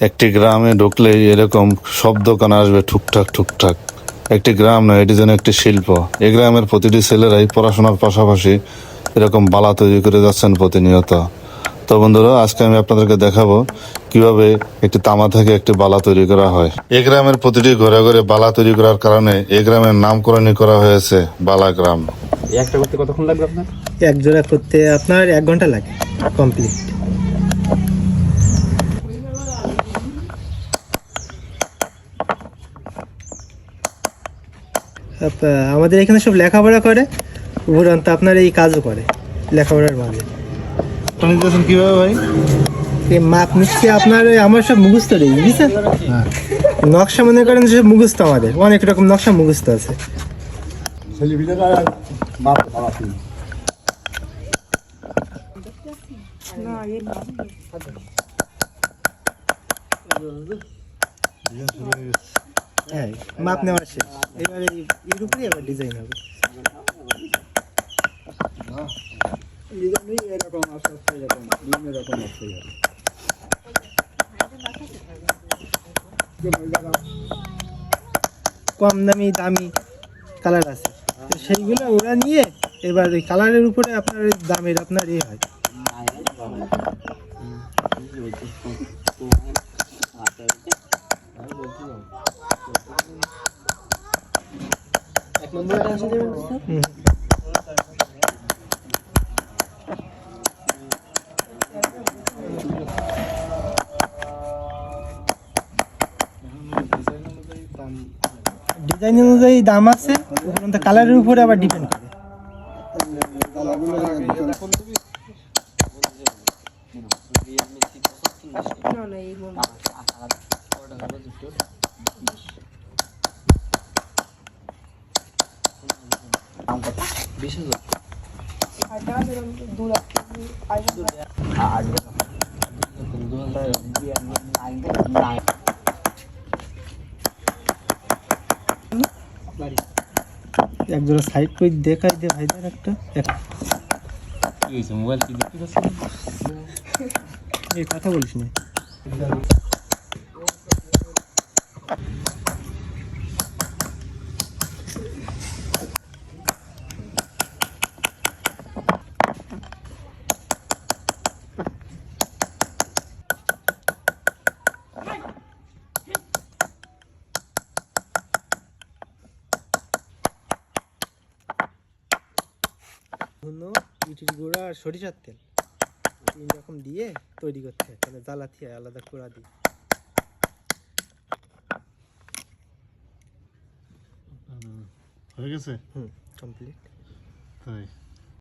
একটি গ্রামে ঢুকলেই এরকম শব্দ কানে আসবে ঠুকঠাক ঠুকঠাক। একটি গ্রাম নয় এটি যেন একটি শিল্প। এই গ্রামের প্রতিটি ছেলেরাই পড়াশোনার পাশাপাশি এরকম বালা তৈরি করে যাচ্ছেন প্রতিনিয়ত। তো বন্ধুরা আজকে আমি আপনাদেরকে দেখাবো কীভাবে একটি তামা থেকে একটি বালা তৈরি করা হয়। এই গ্রামের প্রতিটি ঘরে ঘরে বালা তৈরি করার কারণে এই গ্রামের নামকরণই করা হয়েছে বালা গ্রাম। একটা করতে কতক্ষণ লাগবে আপনার? এক জোড়া করতে আপনার এক ঘণ্টা লাগে কমপ্লিট আমাদের এখানে সব লেখাপড়া করে উপরন্ত আপনার এই কাজও করে লেখাপড়ার মাঝে নিতেছেন কীভাবে ভাই? এই মাপ নিচ্ছে আপনার আমার সব মুখস্থ নেই বুঝছেন? নকশা মনে করেন যে সব মুখস্থ আমাদের অনেক রকম নকশা মুখস্থ আছে। হ্যাঁ মাপ নেওয়া শেষ। এবারে এর উপরে আবার ডিজাইন হবে। কম দামি দামি কালার আছে। সেইগুলো ওরা নিয়ে এবার ওই কালারের উপরে আপনার দামের আপনার ইয়ে হয়। ডিজাইন অনুযায়ী দাম আছে উপরন্ত কালারের উপরে আবার ডিপেন্ড করে। এক জোড়া সাইড কই দেখাই দে ভাইদের একটা এক- কি হয়েছে মোবাইল কি দেখতে পাচ্ছেন এই কথা বলিস না গুঁড়া আর সরিষার তেল। তিন রকম দিয়ে তৈরি করতে হয়, তাহলে জ্বালাতে হয়, আলাদা কুড়া দিয়ে। হয়ে গেছে? হুম কমপ্লিট তাই।